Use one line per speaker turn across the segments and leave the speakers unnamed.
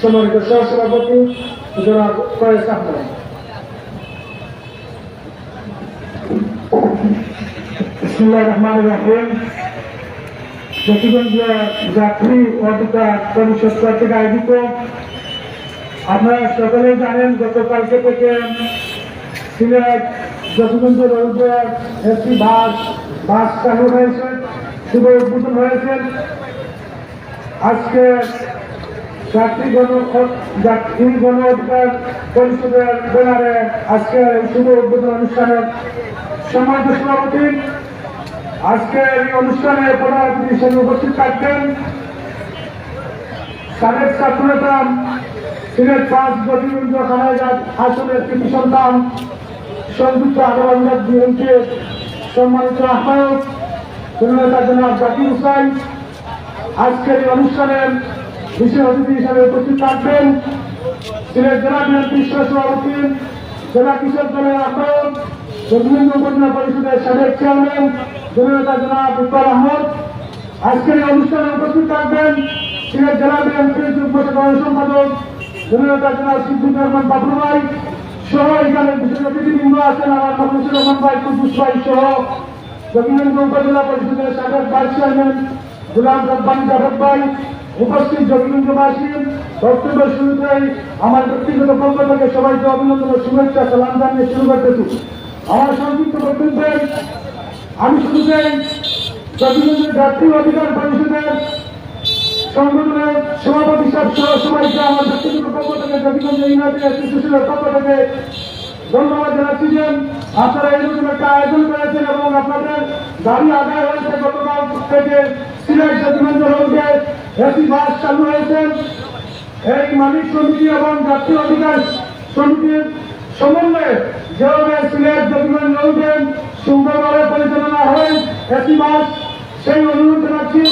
সম্মানিত সহসভাপতি জনাব কয়েস আহমেদ। রহমান রহিম। আপনারা গতকালকে থেকে সিলেট জটিগঞ্জ রোডে একটি বাস হয়েছে, শুভ উদ্বোধন হয়েছে। আজকে যাত্রী গণ গণ অধিকার পরিষদের ব্যানারে আজকে শুভ উদ্বোধন অনুষ্ঠানের সম্মানিত সভাপতি, আজকে এই অনুষ্ঠানে প্রধান অতিথি হিসেবে উপস্থিত থাকবেন সাবেক সিলেট পাঁচ সন্তান, সংযুক্ত সম্মানিত আহ্বায়ক জাকির হুসাইন আজকের এই অনুষ্ঠানের বিশেষ অতিথি হিসাবে উপস্থিত থাকবেন। সিলেট জেলা বিএনপির সভাপতি, জেলা কৃষক দলের আহ্বায়ক জগমন্দ উপজেলা পরিষদের সাবেক চেয়ারম্যান, জননেতা জনাব ইকবাল আহমদ। আজকের অনুষ্ঠানে উপস্থিত থাকবেন সিলেট জেলা বিএনপির যুগ্ম সাধারণ সম্পাদক, জননেতা জনাব সিদ্দিক রহমান বাবুর ভাই সহ এখানে বিশেষ অতিথিবৃন্দ আছেন আমার মফিজুর রহমান ভাই কুদ্দুস ভাই সহ জগমন্দ উপজেলা পরিষদের সাবেক ভাইস চেয়ারম্যান, গুলাম রব্বানি জাভেদ ভাই উপস্থিত জগন্নাথবাসী বক্তব্য শুরুতেই আমার ব্যক্তিগত পক্ষ থেকে সবাইকে অভিনন্দন ও শুভেচ্ছা, সালাম জানিয়ে শুরু করতেছি আমার সংক্ষিপ্ত বক্তব্যে, আমি শুরুতেই জগন্নাথের জাতীয় অধিকার পরিষদের সংগঠনের সভাপতি সহ সবাইকে আমার ব্যক্তিগত পক্ষ থেকে জগন্নাথ ইউনাইটেড অ্যাসোসিয়েশনের পক্ষ থেকে ধন্যবাদ জানাচ্ছি যে আপনারা এরকম একটা আয়োজন করেছেন এবং আপনাদের দাবি আদায় হয়েছে। গতকাল থেকে সিলেট জাতিগঞ্জ রোডে এসি বাস চালু হয়েছে। এই মালিক সমিতি এবং জাতীয় অধিকার সমিতির সমন্বয়ে যেভাবে সিলেট জাতিগঞ্জ রোডে সুন্দরভাবে পরিচালনা হয় এসি বাস, সেই অনুরোধ জানাচ্ছি।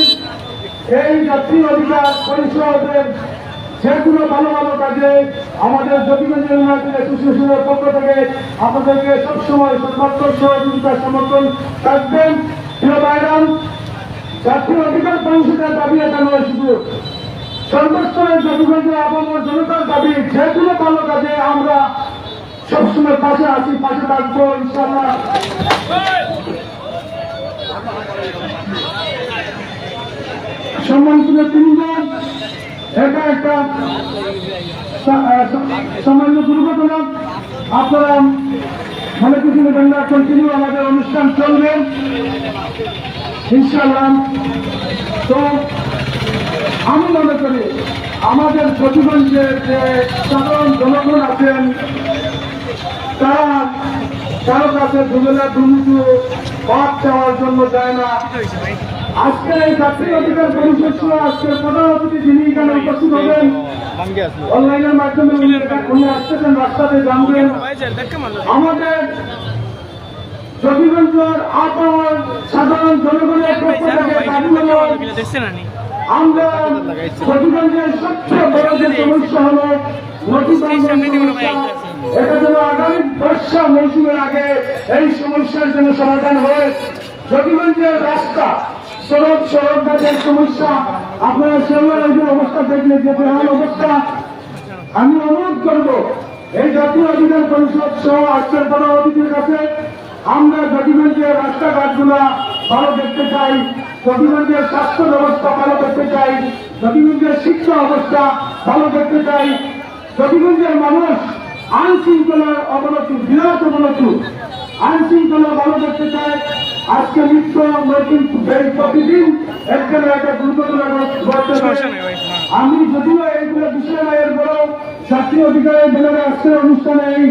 এই জাতীয় অধিকার পরিষদের যেগুলো ভালো ভালো কাজে আমাদের জ্যোতিগঞ্জ ইউনাইটেড পক্ষ থেকে আপনাদেরকে সবসময় সর্বাত্ম সহযোগিতা সমর্থন থাকবেন। জাতীয় অধিকার পরিষদের দাবি এটা নয় শুধু সর্বস্তরের জ্যোতিগঞ্জের আবহাওয়ার জনতার দাবি যেগুলো ভালো কাজে আমরা সবসময় পাশে আছি, পাশে থাকব ইনশাল্লাহ সম্মানিত তিনজন এটা একটা সামান্য দুর্ঘটনা। আপনারা মনে কিছু নেবেন কন্টিনিউ আমাদের অনুষ্ঠান চলবে। ইনশাল্লাহ তো আমি মনে করি আমাদের প্রতিবন্ধে যে সাধারণ জনগণ আছেন, তারা কারও কাছে দুবেলা দুমুটু ভাত চাওয়ার জন্য যায় না। আজকের এই জাতীয় অধিকার পরিষদ সহ আজকের প্রধান অতিথি যিনি এখানে উপস্থিত হবেন, অনলাইনের মাধ্যমে উনি আসতেছেন, রাস্তাতে জানবেন। আমাদের জগিগঞ্জের আবহাওয়ার সাধারণ জনগণের পক্ষ থেকে আমরা জগিগঞ্জের সবচেয়ে বড় যে সমস্যা হলো, নদী এটা যেন আগামী বর্ষা মৌসুমের আগে এই সমস্যার জন্য সমাধান হয় জগিগঞ্জের রাস্তা, সড়ক সড়ক গাছের সমস্যা, আপনারা সেগুলোর অবস্থা দেখলে যে বেহাল অবস্থা। আমি অনুরোধ করব, এই জাতীয় অধিকার পরিষদ সহ আজকের অতিথির কাছে আমরা জটিগঞ্জের রাস্তাঘাটগুলো ভালো দেখতে চাই জটিগঞ্জের স্বাস্থ্য ব্যবস্থা ভালো দেখতে চাই জটিগঞ্জের শিক্ষা অবস্থা ভালো দেখতে চাই। জটিগঞ্জের মানুষ আইন শৃঙ্খলার অবনতি বিরাট অবনতি। আইন শৃঙ্খলা ভালো দেখতে চায়। আজকে নিত্য নতুন প্রতিদিন একটা না একটা দুর্ঘটনা ঘটছে আমি যদিও এইগুলো বিষয় না এর বড় জাতীয় অধিকারের বেলারে আজকের অনুষ্ঠানে এই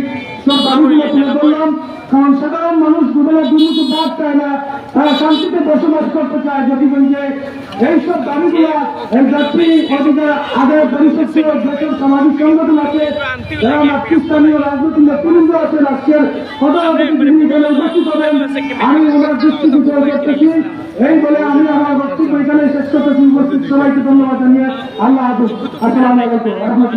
সব দাবিগুলো তুলে ধরলাম। কারণ সাধারণ মানুষ দুবেলা দুর্নীত বাদ চায় না। তারা শান্তিতে বসবাস করতে চায়। যদিগঞ্জে এইসব দাবিগুলা এই জাতীয় অধিকার আদায় পরিষদ যেসব সামাজিক সংগঠন আছে, যারা মাতৃস্থানীয় রাজনৈতিক নেতৃবৃন্দ আছে রাষ্ট্রের এখানে উপস্থিত হবেন, আমি ওনার দৃষ্টি বিচার করতেছি। এই বলে আমি আমার বক্তব্য এখানে শেষ করতেছি। উপস্থিত সবাইকে ধন্যবাদ জানিয়ে আল্লাহ হাফিজ। আসসালাম আলাইকুম।